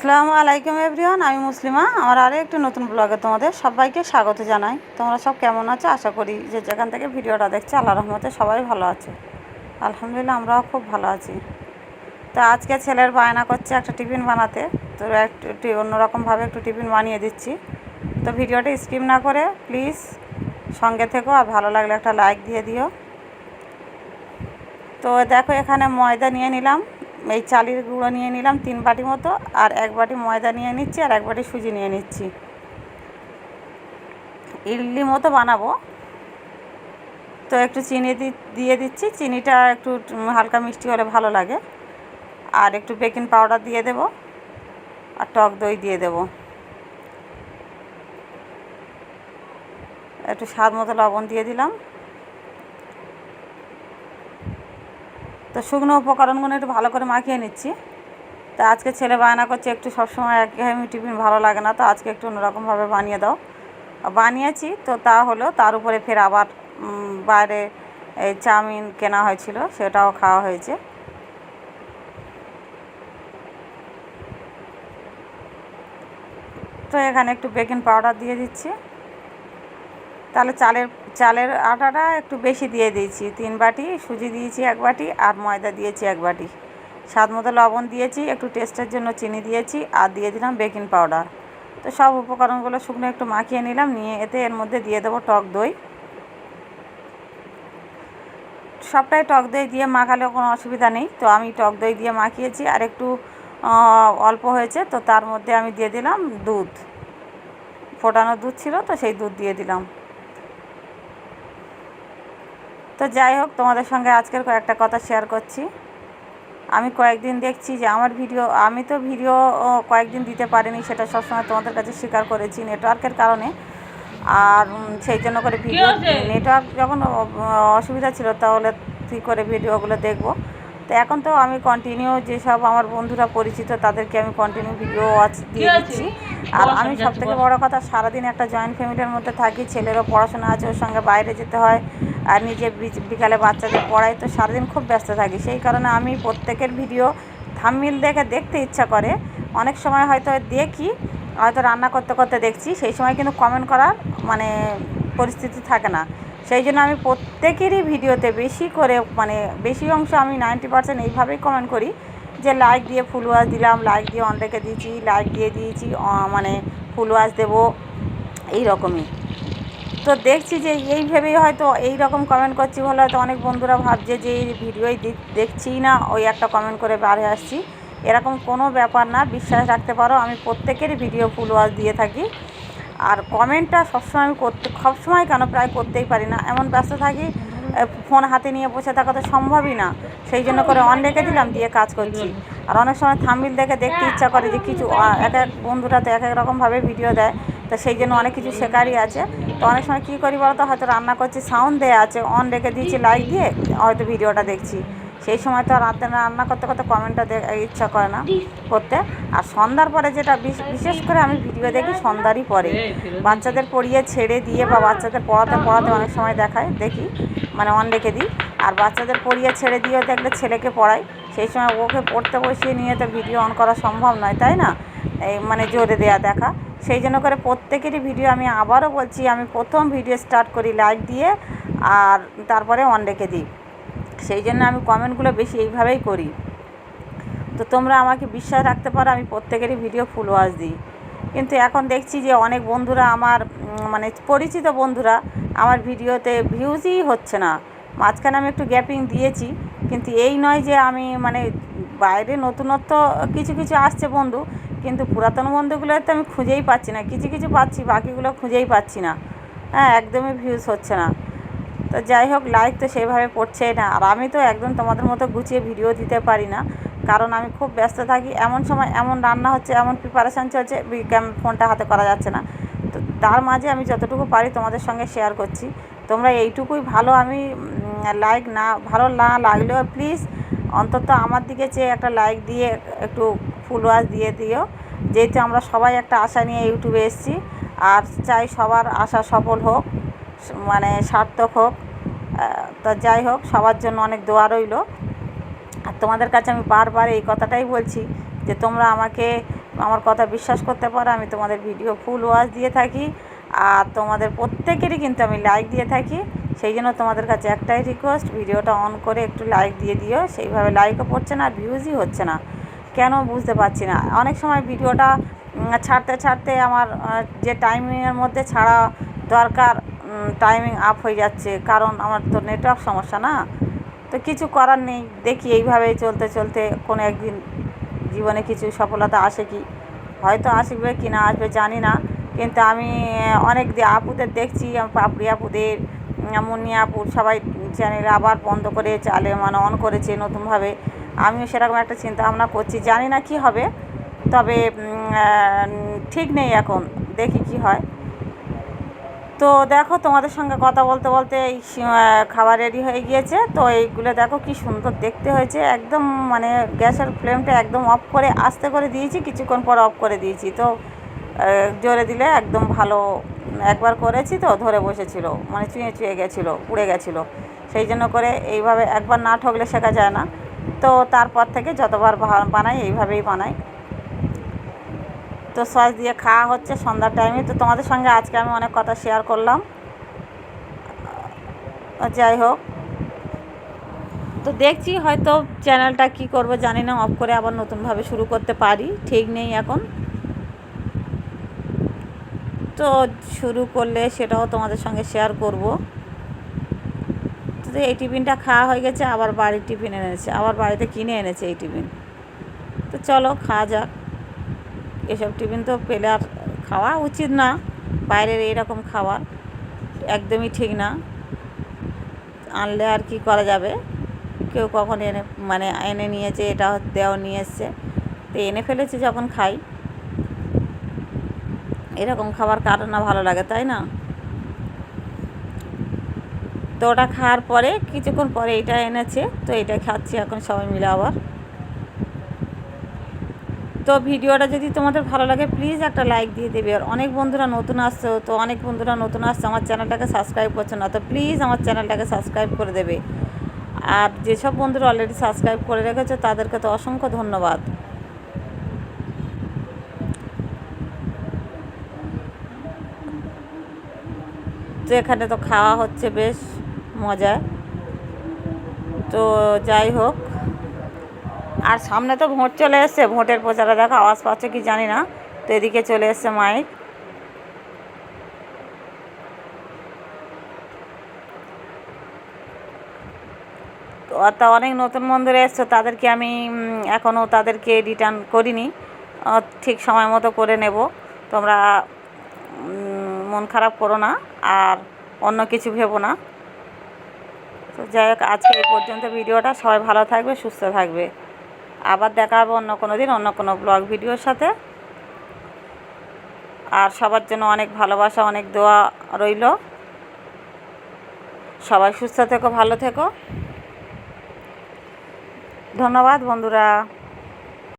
আসসালামু আলাইকুম এভরিওয়ান, আমি মুসলিমা। আমার আরও একটি নতুন ব্লগে তোমাদের সবাইকে স্বাগত জানাই। তোমরা সব কেমন আছো? আশা করি যে যেখান থেকে ভিডিওটা দেখছে আল্লাহ রহমতে সবাই ভালো আছে। আলহামদুলিল্লাহ, আমরাও খুব ভালো আছি। তো আজকে ছেলের বায়না করছে একটা টিফিন বানাতে। তো একটু অন্যরকমভাবে একটু টিফিন বানিয়ে দিচ্ছি। তো ভিডিওটা স্কিপ না করে প্লিজ সঙ্গে থেকো আর ভালো লাগলে একটা লাইক দিয়ে দিও। তো দেখো, এখানে ময়দা নিয়ে নিলাম। এই চালের গুঁড়ো নিয়ে নিলাম তিন বাটি মতো, আর এক বাটি ময়দা নিয়ে নিচ্ছি, আর এক বাটি সুজি নিয়ে নিচ্ছি। ইডলি মতো বানাবো। তো একটু চিনি দিয়ে দিচ্ছি। চিনিটা একটু হালকা মিষ্টি হলে ভালো লাগে। আর একটু বেকিং পাউডার দিয়ে দেব, আর টক দই দিয়ে দেব। একটু স্বাদ মতো লবণ দিয়ে দিলাম। তো শুকনো উপকরণগুলো একটু ভালো করে মাখিয়ে নিচ্ছি। তো আজকে ছেলে বায়না করছে একটু সবসময় একঘেয়েমি টিফিন ভালো লাগে না, তো আজকে একটু অন্যরকমভাবে বানিয়ে দাও। বানিয়েছি, তো তা হলো তার উপরে ফের আবার বাইরে এই চাউমিন কেনা হয়েছিল, সেটাও খাওয়া হয়েছে। তো এখানে একটু বেকিং পাউডার দিয়ে দিচ্ছি। তাহলে চালের চালের আটাটা একটু বেশি দিয়ে দিয়েছি। তিন বাটি সুজি দিয়েছি এক বাটি আর ময়দা দিয়েছি এক বাটি। স্বাদ মতো লবণ দিয়েছি, একটু টেস্টের জন্য চিনি দিয়েছি আর দিয়ে দিলাম বেকিং পাউডার তো সব উপকরণগুলো শুকনো একটু মাখিয়ে নিলাম, নিয়ে এতে এর মধ্যে দিয়ে দেবো টক দই। সবটাই টক দই দিয়ে মাখালে কোনো অসুবিধা নেই। তো আমি টক দই দিয়ে মাখিয়েছি আর একটু অল্প হয়েছে, তো তার মধ্যে আমি দিয়ে দিলাম দুধ। ফোটানো দুধ ছিল, তো সেই দুধ দিয়ে দিলাম। তো যাই হোক তোমাদের সঙ্গে আজকের কয়েকটা কথা শেয়ার করছি। আমি কয়েকদিন দেখছি যে আমার ভিডিও আমি তো ভিডিও কয়েকদিন দিতে পারিনি সেটা সবসময় তোমাদের কাছে স্বীকার করেছি নেটওয়ার্কের কারণে। আর সেই জন্য করে ভিডিও নেটওয়ার্ক যখন অসুবিধা ছিল তাহলে কী করে ভিডিওগুলো দেখব। তো এখন তো আমি কন্টিনিউ যেসব আমার বন্ধুরা পরিচিত তাদেরকে আমি কন্টিনিউ ভিডিও ওয়াচ দিয়ে দিচ্ছি। আর আমি সব থেকে বড়ো কথা সারাদিন একটা জয়েন্ট ফ্যামিলির মধ্যে থাকি ছেলেরও পড়াশোনা আছে ওর সঙ্গে বাইরে যেতে হয় আর নিজে বিকালে বাচ্চাদের পড়াই তো সারাদিন খুব ব্যস্ত থাকি। সেই কারণে আমি প্রত্যেকের ভিডিও থামমিল দেখে দেখতে ইচ্ছা করে। অনেক সময় হয়তো দেখি হয়তো রান্না করতে করতে দেখছি সেই সময় কিন্তু কমেন্ট করার মানে পরিস্থিতি থাকে না। সেই জন্য আমি প্রত্যেকেরই ভিডিওতে বেশি করে মানে বেশি অংশ আমি নাইনটি পার্সেন্ট এইভাবেই কমেন্ট করি যে লাইক দিয়ে ফুল ওয়াশ দিলাম লাইক দিয়ে অন রেখে দিয়েছি লাইক দিয়ে দিয়েছি মানে ফুল ওয়াশ দেবো এই রকমই তো দেখছি যে এই ভেবেই হয়তো এই রকম কমেন্ট করছি বলে হয়তো অনেক বন্ধুরা ভাবছে যে এই ভিডিওই দেখছি না, ওই একটা কমেন্ট করে বাড়ে আসছি। এরকম কোনো ব্যাপার না, বিশ্বাস রাখতে পারো, আমি প্রত্যেকেরই ভিডিও ফুল ওয়াশ দিয়ে থাকি। আর কমেন্টটা সবসময় আমি করতে, সবসময় কেন প্রায় করতেই পারি না? এমন ব্যস্ত থাকি ফোন হাতে নিয়ে বসে থাকা তো সম্ভবই না। সেই জন্য করে অন রেখে দিলাম, দিয়ে কাজ করছি। আর অনেক সময় থামবিল দেখে দেখতে ইচ্ছা করে যে কিছু এক এক বন্ধুরা তো এক এক রকমভাবে ভিডিও দেয়, তো সেই জন্য অনেক কিছু শেখারই আছে। তো অনেক সময় কী করি বলতো? হয়তো রান্না করছি সাউন্ড দেওয়া আছে অন রেখে দিয়েছি লাইক দিয়ে হয়তো ভিডিওটা দেখছি। সেই সময় তো রাতে রান্না করতে করতে কমেন্টটা ইচ্ছা করে না করতে। আর সন্ধ্যার পরে যেটা বিশেষ করে আমি ভিডিও দেখি সন্ধ্যারই পরে। বাচ্চাদের পড়িয়ে ছেড়ে দিয়ে বা বাচ্চাদের পড়াতে পড়াতে অনেক সময় দেখায়, দেখি মানে অন রেখে দিই। আর বাচ্চাদের পড়িয়ে ছেড়ে দিয়েও দেখলে ছেলেকে পড়াই সেই সময় ওকে পড়তে বসিয়ে নিয়ে তো ভিডিও অন করা সম্ভব নয়, তাই না? এই মানে জোরে দেয়া দেখা। সেই জন্য করে প্রত্যেকেরই ভিডিও আমি আবারও বলছি, আমি প্রথম ভিডিও স্টার্ট করি লাইক দিয়ে, আর তারপরে অন রেখে দিই। সেই জন্য আমি কমেন্টগুলো বেশি এইভাবেই করি। তো তোমরা আমাকে বিশ্বাস রাখতে পারো, আমি প্রত্যেকেরই ভিডিও ফুল দিই। কিন্তু এখন দেখছি যে অনেক বন্ধুরা আমার মানে পরিচিত বন্ধুরা আমার ভিডিওতে ভিউজই হচ্ছে না। মাঝখানে আমি একটু গ্যাপিং দিয়েছি, কিন্তু এই নয় যে আমি মানে বাইরে নতুনত্ব কিছু কিছু আসছে বন্ধু, কিন্তু পুরাতন বন্ধুগুলো তো আমি খুঁজেই পাচ্ছি না। কিছু কিছু পাচ্ছি, বাকিগুলো খুঁজেই পাচ্ছি না। হ্যাঁ একদমই ভিউজ হচ্ছে না। তো যাই হোক লাইক তো সেইভাবে পড়ছেই না। আর আমি তো একদম তোমাদের মতো গুছিয়ে ভিডিও দিতে পারি না। কারণ আমি খুব ব্যস্ত থাকি। এমন সময় এমন রান্না হচ্ছে, এমন প্রিপারেশান চলছে ফোনটা হাতে করা যাচ্ছে না। তো তার মাঝে আমি যতটুকু পারি তোমাদের সঙ্গে শেয়ার করছি। তোমরা এইটুকুই ভালো আমি লাইক না, ভালো না লাগলেও প্লিজ অন্তত আমার দিকে চেয়ে একটা লাইক দিয়ে, একটু ফুল ওয়াশ দিয়ে দিও। যেহেতু আমরা সবাই একটা আশা নিয়ে ইউটিউবে এসেছি। আর চাই সবার আশা সফল হোক। মানে সার্থক হোক তা যাই হোক, সবার জন্য অনেক দোয়া রইল। আর তোমাদের কাছে আমি বারবার এই কথাটাই বলছি যে তোমরা আমাকে, আমার কথা বিশ্বাস করতে পারো, আমি তোমাদের ভিডিও ফুল ওয়াচ দিয়ে থাকি, আর তোমাদের প্রত্যেকেরই কিন্তু আমি লাইক দিয়ে থাকি। সেই জন্য তোমাদের কাছে একটাই রিকোয়েস্ট ভিডিওটা অন করে একটু লাইক দিয়ে দিও। সেইভাবে লাইকও পড়ছে না আর ভিউজই হচ্ছে না। কেন বুঝতে পারছি না। অনেক সময় ভিডিওটা ছাড়তে ছাড়তে আমার যে টাইমিংয়ের মধ্যে ছাড়া দরকার টাইমিং আপ হয়ে যাচ্ছে, কারণ আমার তো নেটওয়ার্ক সমস্যা না। তো কিছু করার নেই, দেখি এইভাবেই চলতে চলতে কোনো একদিন জীবনে কিছু সফলতা আসে কি? হয়তো আসবে কি না আসবে জানি না, কিন্তু আমি অনেক আপুদের দেখছি পাপড়ি আপুদের মুন্নি আপুর সবাই চ্যানেল আবার বন্ধ করে চালে মানে অন করেছে নতুনভাবে। আমিও সেরকম একটা চিন্তা ভাবনা করছি, জানি না কি হবে, তবে ঠিক নেই এখন, দেখি কি হয়। তো দেখো তোমাদের সঙ্গে কথা বলতে বলতে এই খাবার রেডি হয়ে গিয়েছে। তো এইগুলো দেখো কি সুন্দর দেখতে হয়েছে। একদম মানে গ্যাসের ফ্লেমটা একদম অফ করে আস্তে করে দিয়েছি, কিছুক্ষণ পর অফ করে দিয়েছি। তো জোরে দিলে একদম ভালো, একবার করেছি তো, ধরে বসেছিল। মানে চুঁয়ে চুঁয়ে গেছিল উড়ে গেছিল। সেই জন্য করে এইভাবে একবার না ঠকলে শেখা যায় না। তো তারপর থেকে যতবার বানাই, এইভাবেই বানাই। তো সস দিয়ে খাওয়া হচ্ছে সন্ধ্যার টাইমে তো তোমাদের সঙ্গে আজকে আমি অনেক কথা শেয়ার করলাম। যাই হোক। তো দেখছি হয়তো চ্যানেলটা কি করব, জানি না অফ করে আবার নতুনভাবে শুরু করতে পারি। ঠিক নেই এখন। তো শুরু করলে সেটাও তোমাদের সঙ্গে শেয়ার করব। তো এই টিফিনটা খাওয়া হয়ে গেছে, আবার বাড়ির টিফিন এনেছে, আবার বাড়িতে কিনে এনেছে এই টিফিন। তো চলো, খাওয়া যাক। এসব টিফিন তো পেলে আর খাওয়া উচিত না। বাইরের এইরকম খাবার একদমই ঠিক না। আনলে আর কি করা যাবে? কেউ কখন এনে মানে এনে নিয়েছে, এটা দেওয়া নিয়ে এসছে। তো এনে ফেলেছে যখন খাই। এরকম খাবার কারও না ভালো লাগে, তাই না? তো ওটা খাওয়ার পরে, কিছুক্ষণ পরে এটা এনেছে, তো এটা খাচ্ছি, এখন সবাই মিলে আবার তো ভিডিওটা যদি তোমাদের ভালো লাগে প্লিজ একটা লাইক দিয়ে দেবে। আর অনেক বন্ধুরা নতুন আসছে, তো অনেক বন্ধুরা নতুন আসছে, আমার চ্যানেলটাকে সাবস্ক্রাইব করছে না, তো প্লিজ আমার চ্যানেলটাকে সাবস্ক্রাইব করে দেবে। আর যেসব বন্ধুরা অলরেডি সাবস্ক্রাইব করে রেখেছো, তাদেরকে তো অসংখ্য ধন্যবাদ। তো এখানে তো খাওয়া হচ্ছে বেশ মজায় তো যাই হোক আর সামনে তো ভোট চলে এসছে, ভোটের প্রচারে দেখো, আওয়াজ পাচ্ছে কি জানি না। তো এদিকে চলে এসছে মাইক। তো অনেক নতুন বন্ধুরা এসছে, তাদেরকে আমি এখনও তাদেরকে রিটার্ন করিনি। ঠিক সময় মতো করে নেব। তোমরা মন খারাপ করো না, আর অন্য কিছু ভেবো না। তো যাই হোক, আজকে এই পর্যন্ত ভিডিওটা। সবাই ভালো থাকবে, সুস্থ থাকবে। আবার দেখা হবে অন্য কোনো দিন, অন্য কোনো ব্লগ ভিডিওর সাথে। আর সবার জন্য অনেক ভালোবাসা, অনেক দোয়া রইল। সবাই সুস্থ থেকো, ভালো থেকো। ধন্যবাদ বন্ধুরা।